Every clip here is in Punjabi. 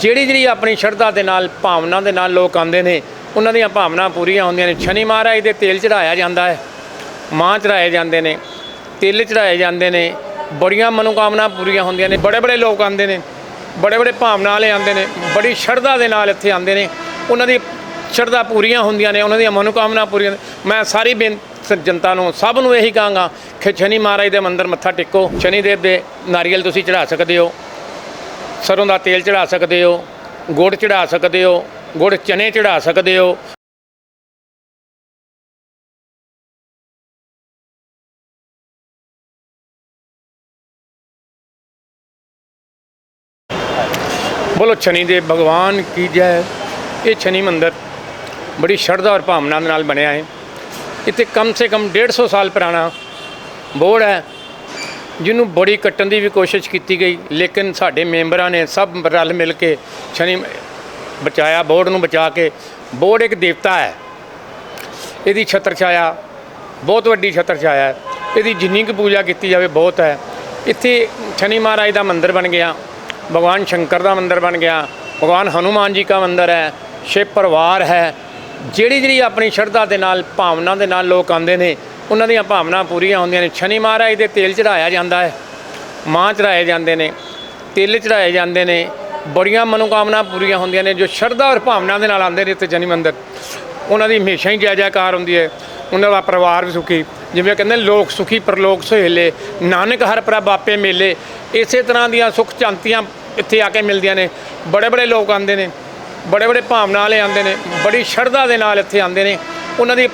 ਜਿਹੜੀ ਜਿਹੜੀ ਆਪਣੀ ਸ਼ਰਧਾ ਦੇ ਨਾਲ, ਭਾਵਨਾ ਦੇ ਨਾਲ ਲੋਕ ਆਉਂਦੇ ਨੇ, ਉਹਨਾਂ ਦੀਆਂ ਭਾਵਨਾ ਪੂਰੀਆਂ ਹੁੰਦੀਆਂ ਨੇ। ਸ਼ਨੀ ਮਹਾਰਾਜ ਦੇ ਤੇਲ ਚੜਾਇਆ ਜਾਂਦਾ ਹੈ, ਮਾਂ ਚੜਾਏ ਜਾਂਦੇ ਨੇ, ਤਿਲ ਚੜਾਏ ਜਾਂਦੇ ਨੇ, ਬੜੀਆਂ ਮਨੋਕਾਮਨਾ ਪੂਰੀਆਂ ਹੁੰਦੀਆਂ ਨੇ। ਬੜੇ ਬੜੇ ਲੋਕ ਆਉਂਦੇ ਨੇ, ਬੜੇ ਬੜੇ ਭਾਵਨਾ ਵਾਲੇ ਆਉਂਦੇ ਨੇ, ਬੜੀ ਸ਼ਰਧਾ ਦੇ ਨਾਲ ਇੱਥੇ ਆਉਂਦੇ ਨੇ। ਉਹਨਾਂ ਦੀ ਸ਼ਰਧਾ ਪੂਰੀਆਂ ਹੁੰਦੀਆਂ ਨੇ, ਉਹਨਾਂ ਦੀਆਂ ਮਨੋਕਾਮਨਾ ਪੂਰੀਆਂ ਮੈਂ ਸਾਰੀ ਬੇਨਤੀ ਜਨਤਾ ਨੂੰ, ਸਭ ਨੂੰ ਇਹੀ ਕਹਾਂਗਾ ਕਿ ਸ਼ਨੀ ਮਹਾਰਾਜ ਦੇ ਮੰਦਰ ਮੱਥਾ ਟੇਕੋ। ਸ਼ਨੀ ਦੇਵ ਦੇ ਨਾਰੀਅਲ ਤੁਸੀਂ ਚੜਾ ਸਕਦੇ ਹੋ। ਸਰੋਂ ਦਾ ਤੇਲ ਚੜਾ ਸਕਦੇ ਹੋ, ਗੁੜ ਚੜਾ ਸਕਦੇ ਹੋ, ਗੁੜ ਚਨੇ ਚੜਾ ਸਕਦੇ ਹੋ। ਬੋਲੋ ਸ਼ਨੀ ਦੇ ਭਗਵਾਨ ਕੀ ਜੈ। ਇਹ ਸ਼ਨੀ ਮੰਦਿਰ ਬੜੀ ਸ਼ਰਧਾ ਔਰ ਭਾਵਨਾ ਦੇ ਨਾਲ ਬਣਿਆ ਹੈ। ਇੱਥੇ ਕਮ ਸੇ ਕਮ 150 ਸਾਲ ਪੁਰਾਣਾ ਬੋਰਡ ਹੈ। ਜਿਹਨੂੰ ਬੜੀ ਕੱਟਣ ਦੀ ਵੀ ਕੋਸ਼ਿਸ਼ ਕੀਤੀ ਗਈ, ਲੇਕਿਨ ਸਾਡੇ ਮੈਂਬਰਾਂ ਨੇ ਸਭ ਰਲ ਮਿਲ ਕੇ ਸ਼ਨੀ ਬਚਾਇਆ ਬੋਰਡ ਨੂੰ ਬਚਾ ਕੇ। ਬੋਰਡ ਇੱਕ ਦੇਵਤਾ ਹੈ। ਇਹਦੀ ਛਤਰ ਛਾਇਆ, ਬਹੁਤ ਵੱਡੀ ਛਤਰ ਛਾਇਆ ਹੈ। ਇਹਦੀ ਜਿੰਨੀ ਕੁ ਪੂਜਾ ਕੀਤੀ ਜਾਵੇ, ਬਹੁਤ ਹੈ। ਇੱਥੇ ਸ਼ਨੀ ਮਹਾਰਾਜ ਦਾ ਮੰਦਿਰ ਬਣ ਗਿਆ, ਭਗਵਾਨ ਸ਼ੰਕਰ ਦਾ ਮੰਦਿਰ ਬਣ ਗਿਆ, ਭਗਵਾਨ ਹਨੂਮਾਨ ਜੀ ਦਾ ਮੰਦਿਰ ਹੈ ਸ਼ਿਵ ਪਰਿਵਾਰ ਹੈ। ਜਿਹੜੀ ਜਿਹੜੀ ਆਪਣੀ ਸ਼ਰਧਾ ਦੇ ਨਾਲ, ਭਾਵਨਾ ਦੇ ਨਾਲ ਲੋਕ ਆਉਂਦੇ ਨੇ, ਉਹਨਾਂ ਦੀਆਂ ਭਾਵਨਾ ਪੂਰੀਆਂ ਹੁੰਦੀਆਂ ਨੇ। ਸ਼ਨੀ ਮਹਾਰਾਜ ਦੇ ਤੇਲ ਚੜਾਇਆ ਜਾਂਦਾ ਹੈ, ਮਾਂ ਚੜਾਏ ਜਾਂਦੇ ਨੇ, ਤਿਲ ਚੜਾਏ ਜਾਂਦੇ ਨੇ, ਬੜੀਆਂ ਮਨੋਕਾਮਨਾ ਪੂਰੀਆਂ ਹੁੰਦੀਆਂ ਨੇ, ਜੋ ਸ਼ਰਧਾ ਔਰ ਭਾਵਨਾ ਦੇ ਨਾਲ ਆਉਂਦੇ ਨੇ ਇੱਥੇ ਜਨੀ ਮੰਦਰ। ਉਹਨਾਂ ਦੀ ਹਮੇਸ਼ਾ ਹੀ ਜੈ ਜੈਕਾਰ ਹੁੰਦੀ ਹੈ, ਉਹਨਾਂ ਦਾ ਪਰਿਵਾਰ ਵੀ ਸੁਖੀ। ਜਿਵੇਂ ਕਹਿੰਦੇ ਲੋਕ ਸੁਖੀ, ਪਰਲੋਕ ਸੁਹੇਲੇ, ਨਾਨਕ ਹਰ ਪ੍ਰਭ ਆਪੇ ਮੇਲੇ। ਇਸੇ ਤਰ੍ਹਾਂ ਦੀਆਂ ਸੁਖ ਸ਼ਾਂਤੀਆਂ ਇੱਥੇ ਆ ਕੇ ਮਿਲਦੀਆਂ ਨੇ ਬੜੇ ਬੜੇ ਲੋਕ ਆਉਂਦੇ ਨੇ। ਬੜੇ ਬੜੇ ਭਾਵਨਾ ਵਾਲੇ ਆਉਂਦੇ ਨੇ, ਬੜੀ ਸ਼ਰਧਾ ਦੇ ਨਾਲ ਇੱਥੇ ਆਉਂਦੇ ਨੇ। ਉਹਨਾਂ ਦੀ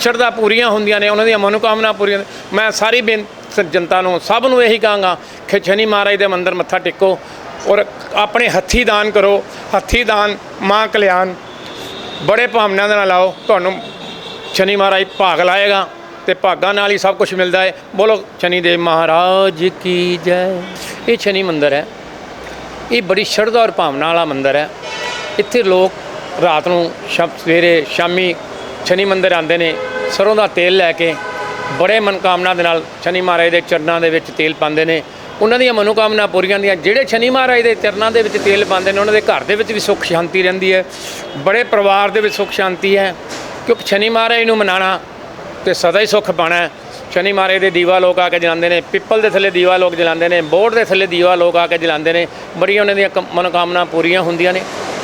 ਸ਼ਰਧਾ ਪੂਰੀਆਂ ਹੁੰਦੀਆਂ ਨੇ, ਉਹਨਾਂ ਦੀਆਂ ਮਨੋਕਾਮਨਾ ਪੂਰੀਆਂ ਮੈਂ ਸਾਰੀ ਬੇਨਤੀ ਜਨਤਾ ਨੂੰ, ਸਭ ਨੂੰ ਇਹੀ ਕਹਾਂਗਾ ਕਿ ਸ਼ਨੀ ਮਹਾਰਾਜ ਦੇ ਮੰਦਰ ਮੱਥਾ ਟੇਕੋ ਔਰ ਆਪਣੇ ਹੱਥੀ ਦਾਨ ਕਰੋ, ਹੱਥੀ ਦਾਨ, ਮਾਂ ਕਲਿਆਣ, ਬੜੇ ਭਾਵਨਾ ਦੇ ਨਾਲ ਆਓ। ਤੁਹਾਨੂੰ ਸ਼ਨੀ ਮਹਾਰਾਜ ਭਾਗ ਲਾਏਗਾ ਤੇ ਭਾਗਾਂ ਨਾਲ ਹੀ ਸਭ ਕੁਝ ਮਿਲਦਾ ਹੈ ਬੋਲੋ, ਸ਼ਨੀ ਦੇਵ ਮਹਾਰਾਜ ਕੀ ਜੈ। ਇਹ ਸ਼ਨੀ ਮੰਦਰ ਹੈ। ਇਹ ਬੜੀ ਸ਼ਰਧਾ ਔਰ ਭਾਵਨਾ ਵਾਲਾ ਮੰਦਰ ਹੈ। ਇੱਥੇ ਲੋਕ ਰਾਤ ਨੂੰ ਸ਼ਬ ਸਵੇਰੇ ਸ਼ਾਮੀ ਸ਼ਨੀ ਮੰਦਿਰ ਆਉਂਦੇ ਨੇ, ਸਰੋਂ ਦਾ ਤੇਲ ਲੈ ਕੇ ਬੜੇ ਮਨਕਾਮਨਾ ਦੇ ਨਾਲ ਸ਼ਨੀ ਮਹਾਰਾਜ ਦੇ ਚਰਨਾਂ ਦੇ ਵਿੱਚ ਤੇਲ ਪਾਉਂਦੇ ਨੇ। ਉਹਨਾਂ ਦੀਆਂ ਮਨੋਕਾਮਨਾ ਪੂਰੀਆਂ ਹੁੰਦੀਆਂ। ਜਿਹੜੇ ਸ਼ਨੀ ਮਹਾਰਾਜ ਦੇ ਚਰਨਾਂ ਦੇ ਵਿੱਚ ਤੇਲ ਪਾਉਂਦੇ ਨੇ, ਉਹਨਾਂ ਦੇ ਘਰ ਦੇ ਵਿੱਚ ਵੀ ਸੁੱਖ ਸ਼ਾਂਤੀ ਰਹਿੰਦੀ ਹੈ। ਬੜੇ ਪਰਿਵਾਰ ਦੇ ਵਿੱਚ ਸੁੱਖ ਸ਼ਾਂਤੀ ਹੈ। ਕਿਉਂਕਿ ਸ਼ਨੀ ਮਹਾਰਾਜ ਨੂੰ ਮਨਾਣਾ ਤੇ ਸਦਾ ਹੀ ਸੁੱਖ ਪਾਣਾ ਸ਼ਨੀ ਮਹਾਰਾਜ ਦੇ ਦੀਵਾ ਲੋਕ ਆ ਕੇ ਜਲਾਉਂਦੇ ਨੇ, ਪਿੱਪਲ ਦੇ ਥੱਲੇ ਦੀਵਾ ਲੋਕ ਜਲਾਉਂਦੇ ਨੇ ਬੋਰਡ ਦੇ ਥੱਲੇ ਦੀਵਾ ਲੋਕ ਆ ਕੇ ਜਲਾਉਂਦੇ ਨੇ। ਬੜੀਆਂ ਉਹਨਾਂ ਦੀਆਂ ਕਮ- ਮਨੋਕਾਮਨਾ ਪੂਰੀਆਂ ਹੁੰਦੀਆਂ ਨੇ।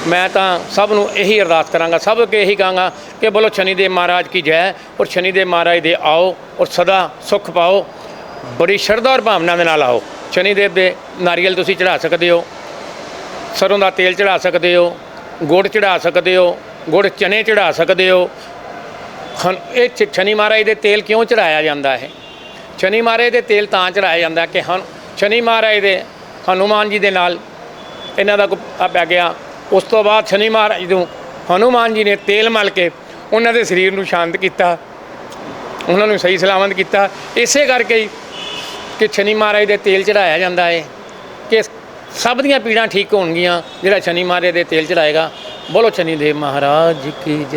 ਮੈਂ ਤਾਂ ਸਭ ਨੂੰ ਇਹੀ ਅਰਦਾਸ ਕਰਾਂਗਾ, ਸਭ ਅੱਗੇ ਇਹੀ ਕਹਾਂਗਾ ਕਿ ਬੋਲੋ ਸ਼ਨੀ ਦੇਵ ਮਹਾਰਾਜ ਕੀ ਜੈ ਔਰ ਸ਼ਨੀ ਦੇਵ ਮਹਾਰਾਜ ਦੇ ਆਓ ਔਰ ਸਦਾ ਸੁੱਖ ਪਾਓ, ਬੜੀ ਸ਼ਰਧਾ ਔਰ ਭਾਵਨਾ ਦੇ ਨਾਲ ਆਓ। ਸ਼ਨੀ ਦੇਵ ਦੇ ਨਾਰੀਅਲ ਤੁਸੀਂ ਚੜਾ ਸਕਦੇ ਹੋ, ਸਰੋਂ ਦਾ ਤੇਲ ਚੜਾ ਸਕਦੇ ਹੋ, ਗੁੜ ਚੜਾ ਸਕਦੇ ਹੋ, ਗੁੜ ਚਨੇ ਚੜਾ ਸਕਦੇ ਹੋ। ਇਹ ਚ- ਸ਼ਨੀ ਮਹਾਰਾਜ ਦੇ ਤੇਲ ਕਿਉਂ ਚੜਾਇਆ ਜਾਂਦਾ ਹੈ ਸ਼ਨੀ ਮਹਾਰਾਜ ਦੇ ਤੇਲ ਤਾਂ ਚੜਾਇਆ ਜਾਂਦਾ ਕਿ ਹਨ ਸ਼ਨੀ ਮਹਾਰਾਜ ਦੇ ਹਨੂਮਾਨ ਜੀ ਦੇ ਨਾਲ ਇਹਨਾਂ ਦਾ ਆ ਪੈ ਗਿਆ ਉਸ ਤੋਂ ਬਾਅਦ ਸ਼ਨੀ ਮਹਾਰਾਜ ਨੂੰ ਹਨੂਮਾਨ ਜੀ ਨੇ ਤੇਲ ਮਲ ਕੇ ਉਹਨਾਂ ਦੇ ਸਰੀਰ ਨੂੰ ਸ਼ਾਂਤ ਕੀਤਾ, ਉਹਨਾਂ ਨੂੰ ਸਹੀ ਸਲਾਮਤ ਕੀਤਾ, ਇਸੇ ਕਰਕੇ ਹੀ ਕਿ ਸ਼ਨੀ ਮਹਾਰਾਜ ਦੇ ਤੇਲ ਚੜਾਇਆ ਜਾਂਦਾ ਹੈ ਕਿ ਸਭ ਦੀਆਂ ਪੀੜਾਂ ਠੀਕ ਹੋਣਗੀਆਂ, ਜਿਹੜਾ ਸ਼ਨੀ ਮਹਾਰਾਜ ਦੇ ਤੇਲ ਚੜਾਏਗਾ। ਬੋਲੋ ਸ਼ਨੀ ਦੇਵ ਮਹਾਰਾਜ ਕੀ ਜੈ।